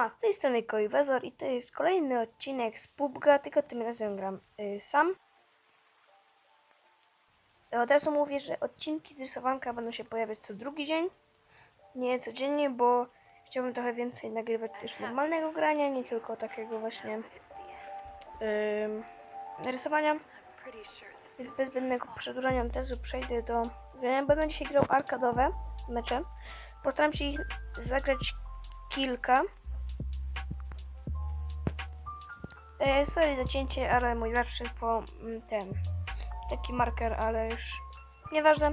Siema, z tej strony Koiwezor i to jest kolejny odcinek z PUBG'a, tylko tym razem gram y, sam. Od razu mówię, że odcinki z rysowanka będą się pojawiać co drugi dzień, nie codziennie, bo chciałbym trochę więcej nagrywać też normalnego grania, nie tylko takiego właśnie ym, rysowania. Więc bez zbędnego przedłużania razu przejdę do grania. Będę dzisiaj grał arkadowe mecze. Postaram się ich zagrać kilka. E, sorry za cięcie, ale mój przyszedł po mm, ten taki marker, ale już nieważne.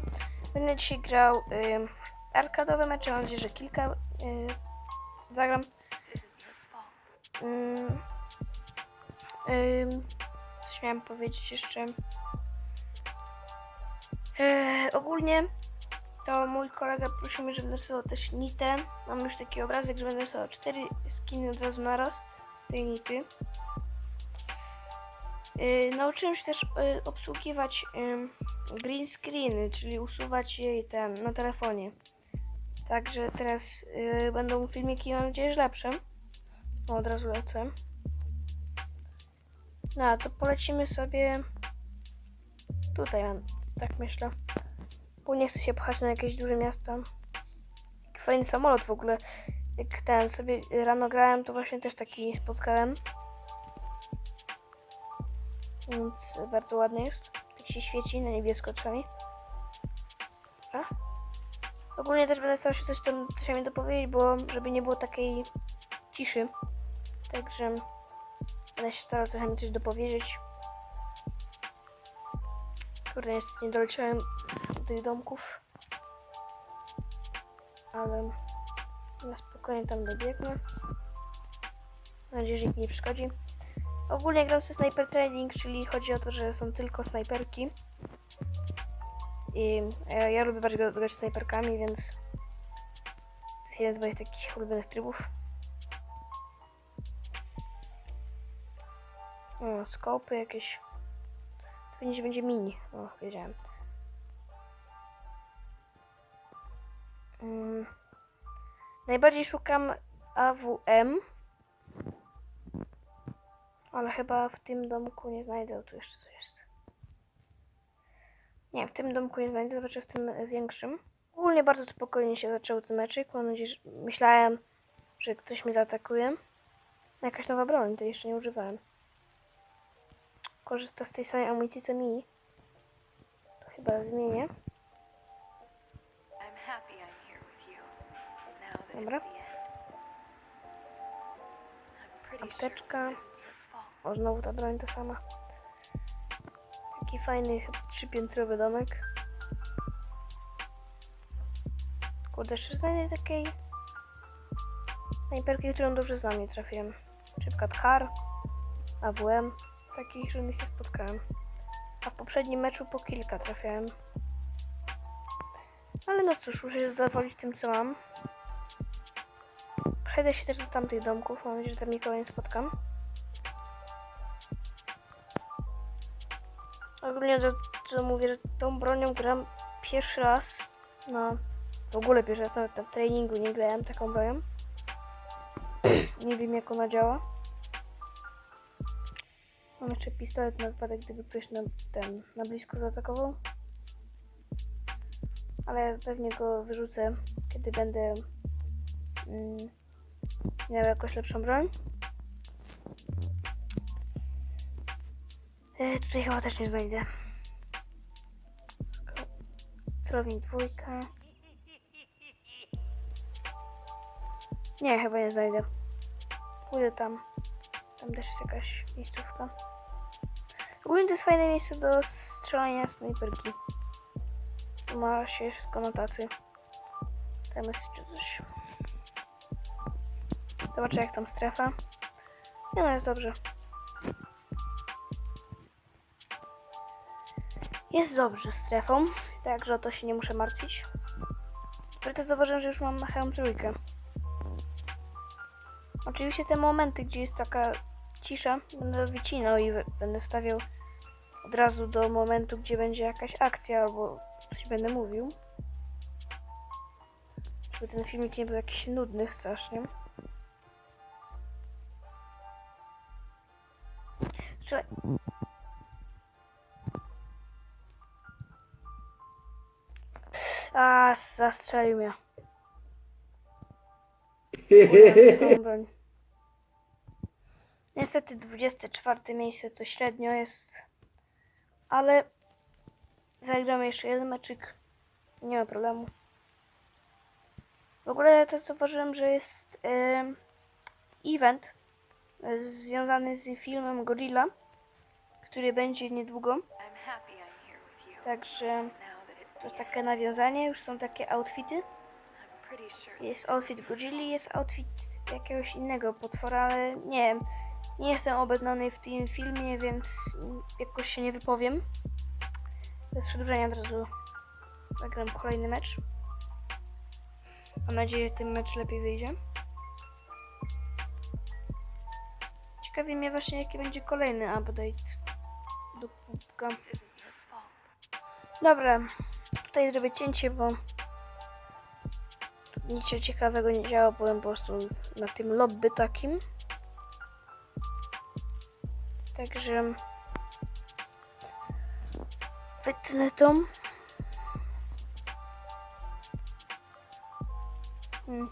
Będę dzisiaj grał y, arkadowe mecze, mam nadzieję, że kilka y, zagram. Ym, coś miałem powiedzieć jeszcze. E, ogólnie to mój kolega prosił mnie, żebym narysował też nitę. Mam już taki obrazek, że będę rysował cztery skiny od razu naraz tej nity. Yy, nauczyłem się też yy, obsługiwać green screeny, czyli usuwać jej ten na telefonie. Także teraz yy, będą filmiki, mam nadzieję, że lepsze. O, od razu lecę. No, to polecimy sobie tutaj, tak myślę. Bo nie chcę się pchać na jakieś duże miasta. Fajny samolot w ogóle. Jak ten sobie rano grałem, to właśnie też taki spotkałem. Więc bardzo ładny jest. Tak się świeci na niebiesko oczami. Dobra. Ogólnie też będę starał się coś tam coś mi dopowiedzieć, bo żeby nie było takiej ciszy. Także będę się starał coś mi coś dopowiedzieć. Kurde, niestety nie doleciałem do tych domków. Ale na spokojnie tam dobiegnę. Mam nadzieję, że nikt nie przeszkodzi. Ogólnie gram sobie Sniper Training, czyli chodzi o to, że są tylko snajperki. I ja, ja lubię bardziej grać snajperkami, więc to jest jeden z moich takich ulubionych trybów. O, skopy jakieś. To pewnie będzie mini. O, wiedziałem. Mm. Najbardziej szukam AWM. Ale chyba w tym domku nie znajdę. Tu jeszcze coś jest. Nie, w tym domku nie znajdę, zobaczę w tym większym. Ogólnie bardzo spokojnie się zaczął ten meczek. Mam nadzieję, że myślałem, że ktoś mnie zaatakuje. Jakaś nowa broń, to jeszcze nie używałem. Korzysta z tej samej amunicji co mi. To chyba zmienię. Dobra. Apteczka. O, znowu ta broń to sama. Taki fajny, trzypiętrowy domek. Kurde, jeszcze znajdę takiej snajperki, którą dobrze znam, nie trafiłem. Szybka Thar, AWM, takich żadnych nie spotkałem. A w poprzednim meczu po kilka trafiałem. Ale no cóż, muszę się zadowolić tym, co mam. Przejdę się też do tamtych domków, mam nadzieję, że tam nikogo nie spotkam. Ogólnie to, to mówię, tą bronią gram pierwszy raz. No, w ogóle pierwszy raz nawet na treningu nie grałem taką bronią. nie wiem jak ona działa. Mam jeszcze pistolet na wypadek, gdyby ktoś na, ten, na blisko zaatakował. Ale pewnie go wyrzucę, kiedy będę mm, miał jakąś lepszą broń. E, tutaj chyba też nie znajdę. Celownik dwójka. Nie, chyba nie znajdę. Pójdę tam. Tam też jest jakaś miejscówka. Ogólnie to jest fajne miejsce do strzelania snajperki. Tu ma się wszystko na tacy. Tam jest jeszcze coś. Zobaczę jak tam strefa. Nie no, jest dobrze. Jest dobrze z strefą, także o to się nie muszę martwić. Wtedy zauważyłem, że już mam hełm trójkę. Oczywiście te momenty, gdzie jest taka cisza, będę wycinał i będę wstawiał od razu do momentu, gdzie będzie jakaś akcja albo coś będę mówił. Żeby ten filmik nie był jakiś nudny strasznie. Czy Zastrzelił mnie. Broń. Niestety 24 miejsce to średnio jest, ale zagramy jeszcze jeden meczyk. Nie ma problemu. W ogóle też zauważyłem, że jest em, event e, związany z filmem Godzilla, który będzie niedługo. Także to takie nawiązanie, już są takie outfity. Jest outfit Godzilli, jest outfit jakiegoś innego potwora, ale nie wiem. Nie jestem obeznany w tym filmie, więc jakoś się nie wypowiem. Bez przedłużenia od razu zagram kolejny mecz. Mam nadzieję, że ten mecz lepiej wyjdzie. Ciekawi mnie właśnie, jaki będzie kolejny update do kubka. Dobra, tutaj zrobię cięcie, bo nic się ciekawego nie działo, byłem po prostu na tym lobby takim. Także wytnę to. Hmm.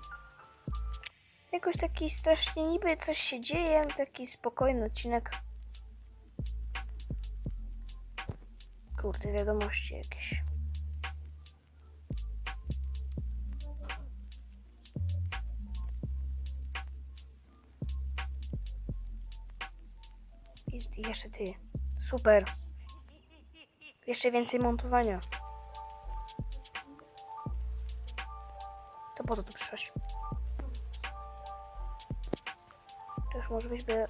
Jakoś taki strasznie niby coś się dzieje, taki spokojny odcinek. Kurde, wiadomości jakieś. Jeszcze ty. Super. Jeszcze więcej montowania. To po co tu przyszłaś? To już może być, by...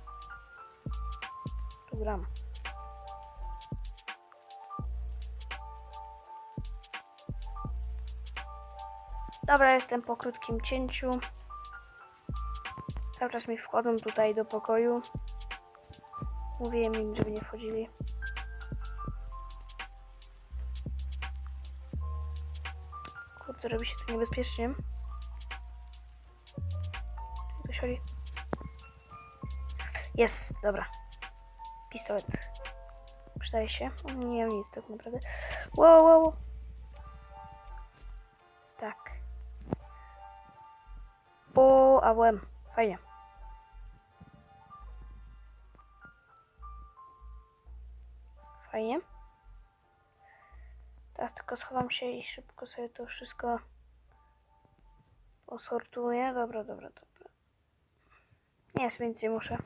Tu gram. Dobra, jestem po krótkim cięciu. Cały czas mi wchodzą tutaj do pokoju. Mówiłem im, żeby nie wchodzili. Kurde, robi się tu niebezpiecznie. Chodzi? Jest, dobra. Pistolet. Przydaje się. Nie mam nic tak naprawdę. Wow, wow, wow. Tak. Po AWM. Fajnie. Fajnie. Teraz tylko schowam się i szybko sobie to wszystko osortuję. Dobra, dobra, dobra. Nie, więcej muszę.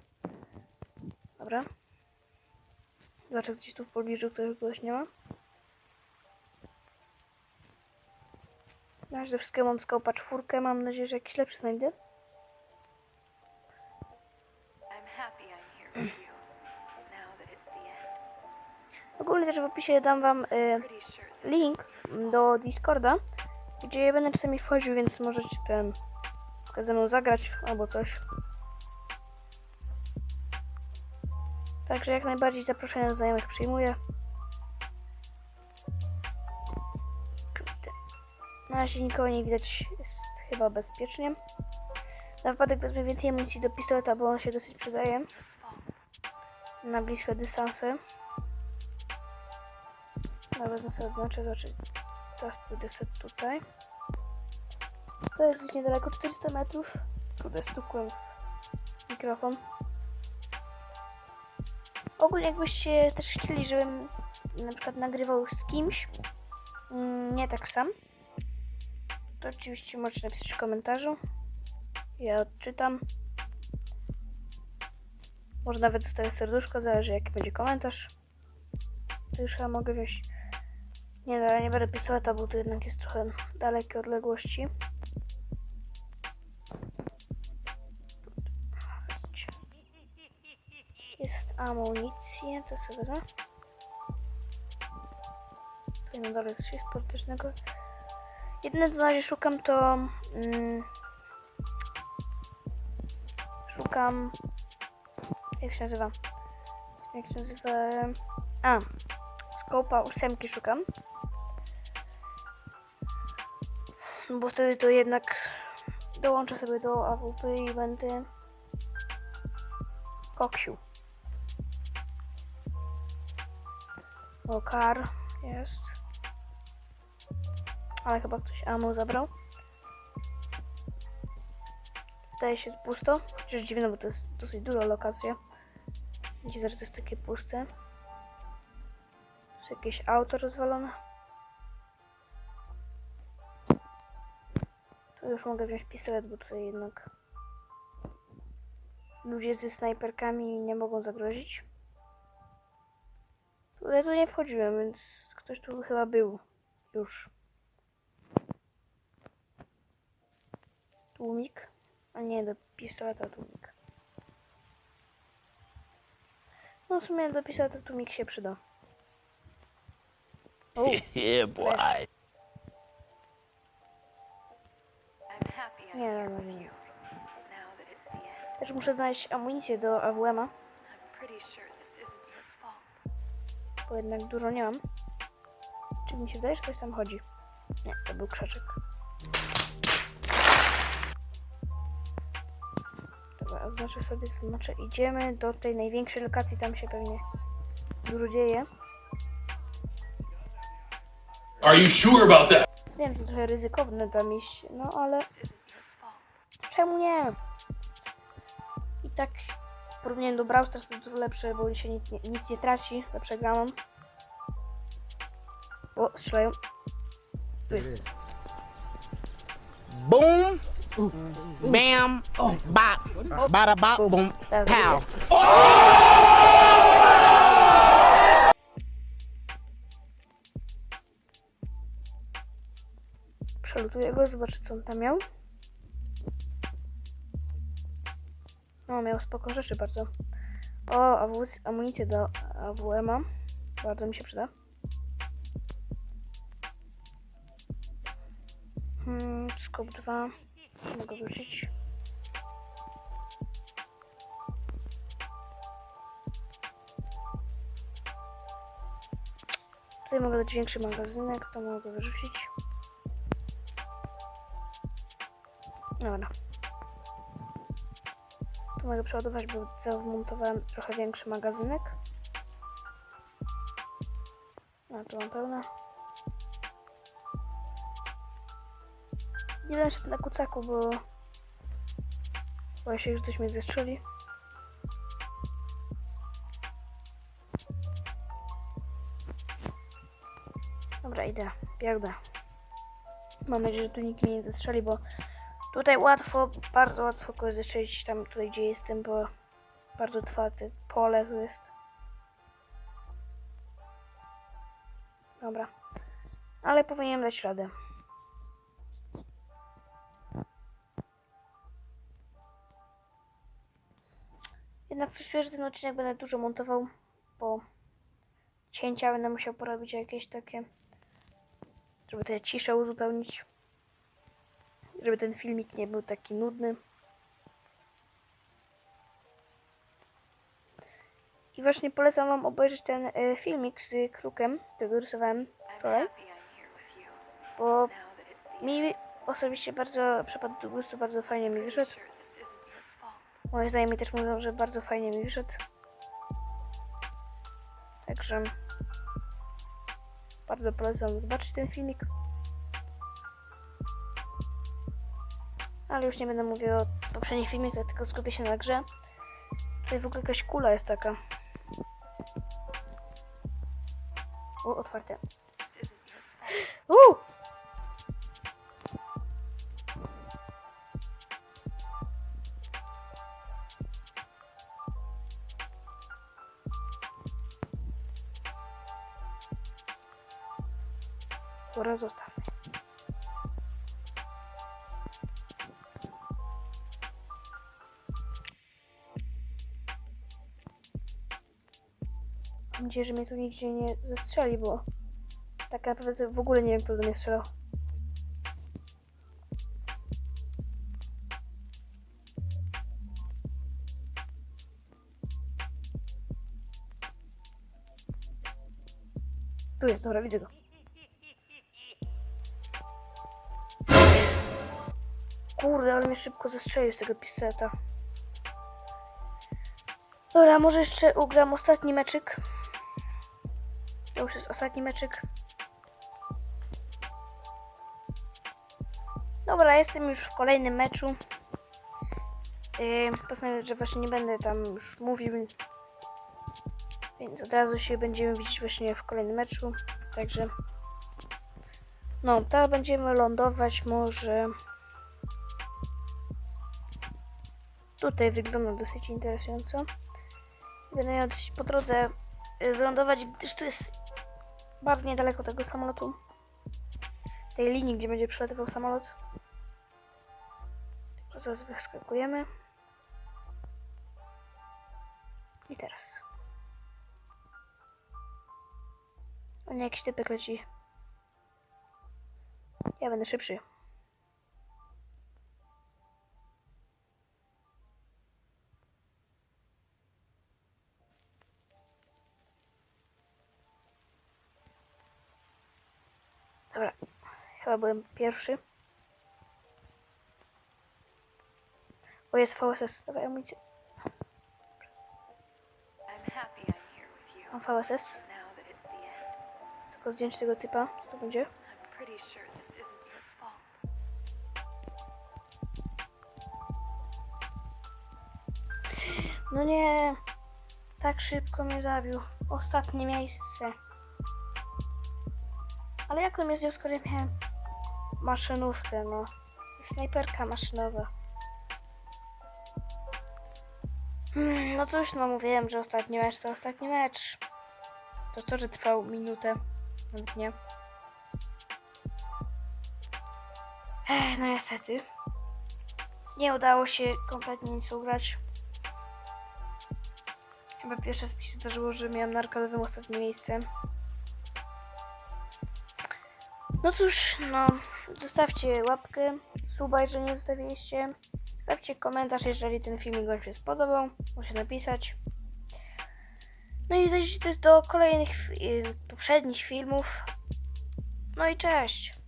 Dobra. Zobaczę gdzieś tu w pobliżu, którego kogoś nie ma. Na razie do wszystkiego mam skopa czwórkę. Mam nadzieję, że jakiś lepszy znajdę. Opisie dam wam y, link do Discorda, gdzie będę czasami wchodził, więc możecie ten ze mną zagrać albo coś. Także jak najbardziej zaproszenia znajomych przyjmuję. Na razie nikogo nie widać, jest chyba bezpiecznie. Na wypadek wezmę więcej amunicji do pistoleta, bo on się dosyć przydaje na bliskie dystanse. Nawet na sobie odznaczę, zobaczę. Teraz pójdę sobie tutaj. To jest niedaleko, 400 metrów. Kurde, stukłem w mikrofon. Ogólnie jakbyście też chcieli, żebym na przykład nagrywał z kimś, mm, nie tak sam, to oczywiście możecie napisać w komentarzu. Ja odczytam. Może nawet dostaję serduszko, zależy jaki będzie komentarz. To już chyba mogę wziąć. Nie, dobra, nie będę pistoleta, bo to jednak jest trochę dalekie odległości. Jest amunicja, to sobie wezmę. Tutaj na dole jest coś sportycznego. Jedyne co na razie szukam to... Mm, szukam... Jak się nazywa? Jak się nazywa? A, skopa ósemki szukam. Bo wtedy to jednak dołączę sobie do AWP i będę koksiu. O, kar jest. Ale chyba ktoś ammo zabrał. Wydaje się pusto. Chociaż dziwne, bo to jest dosyć duża lokacja. Widzicie, że to jest takie puste. Jakieś auto rozwalone. Tu już mogę wziąć pistolet, bo tutaj jednak ludzie ze snajperkami nie mogą zagrozić. Ale tu nie wchodziłem, więc ktoś tu chyba był już. Tłumik? A nie, do pistoleta tłumik. No w sumie do pistoleta tłumik się przyda. O, yeah, boy. Nie, nie. the end, Też muszę znaleźć amunicję do AWM-a, bo jednak dużo nie mam. Czy mi się wydaje, że ktoś tam chodzi? Nie, to był krzaczek. Dobra, oznaczę sobie, znaczy idziemy do tej największej lokacji, tam się pewnie dużo dzieje. Are you sure about that? Wiem, to trochę ryzykowne tam iść, no ale czemu nie? I tak w porównaniu do Brawl Stars to jest dużo lepsze, bo się nic nie, nic nie traci za przegraną. O, strzelają. Tu jest. Boom, bam, bop, bada bop, boom, Teraz pow. Przelutuję go, zobaczę co on tam miał. No, miał spoko rzeczy bardzo. O, amunicję do AWM-a. Bardzo mi się przyda. Hmm, skop 2. Mogę wrócić. Tutaj mogę dać większy magazynek, to mogę wyrzucić. Dobra. Tu mogę przeładować, bo zamontowałem trochę większy magazynek. A tu mam pełne. Nie szedł na kucaku, bo boję się, że ktoś mnie zestrzeli. Dobra, idę, biegnę. Mam nadzieję, że tu nikt mnie nie zestrzeli, bo tutaj łatwo, bardzo łatwo zestrzelić tam tutaj gdzie jestem, bo bardzo otwarte pole tu jest. Dobra. Ale powinienem dać radę. Jednak czuję, że ten odcinek będę dużo montował, bo cięcia będę musiał porobić jakieś takie, żeby tę ciszę uzupełnić. Żeby ten filmik nie był taki nudny. I właśnie polecam wam obejrzeć ten e, filmik z krukiem, którego rysowałem wczoraj, bo mi osobiście bardzo przypadł do gustu, bardzo fajnie mi wyszedł. Moi znajomi też mówią, że bardzo fajnie mi wyszedł. Także bardzo polecam zobaczyć ten filmik. Ale już nie będę mówił o poprzednich filmikach, tylko skupię się na grze. Tutaj w ogóle jakaś kula jest taka. O, otwarte. Uuu! Dobra, zostaw. Nadzieję, że mnie tu nigdzie nie zestrzeli, bo tak naprawdę w ogóle nie wiem, kto do mnie strzelał. Tu jest, dobra, widzę go. Kurde, ale mnie szybko zestrzelił z tego pistoleta. Dobra, może jeszcze ugram ostatni meczyk. To już jest ostatni meczyk. Dobra, jestem już w kolejnym meczu. Yy, postanowiłem, że właśnie nie będę tam już mówił. Więc od razu się będziemy widzieć właśnie w kolejnym meczu. Także. No, teraz będziemy lądować może. Tutaj wygląda dosyć interesująco. Będę miał po drodze y, wylądować, gdyż to jest bardzo niedaleko tego samolotu. Tej linii, gdzie będzie przelatywał samolot. Zaraz wyskakujemy. I teraz. O nie, jakiś typek leci. Ja będę szybszy. Chyba byłem pierwszy. O, jest VSS, dawaj amunicję. Mam VSS. Chcę tylko zdjąć tego typa, co to będzie. No nie, tak szybko mnie zabił. Ostatnie miejsce. Ale jak on mnie zdjął, skoro ja miałem maszynówkę, no. Snajperka maszynowa. Hmm, no cóż, no mówiłem, że ostatni mecz to ostatni mecz. To to, że trwał minutę. Nawet nie. Ech, no niestety. Nie udało się kompletnie nic ugrać. Chyba pierwszy raz mi się zdarzyło, że miałem na arkadowym ostatnie miejsce. No cóż, no, zostawcie łapkę, suba, jeżeli nie zostawiliście. Zostawcie komentarz, jeżeli ten filmik Wam się spodobał. Możecie napisać. No i zajrzyjcie też do kolejnych, y, poprzednich filmów. No i cześć!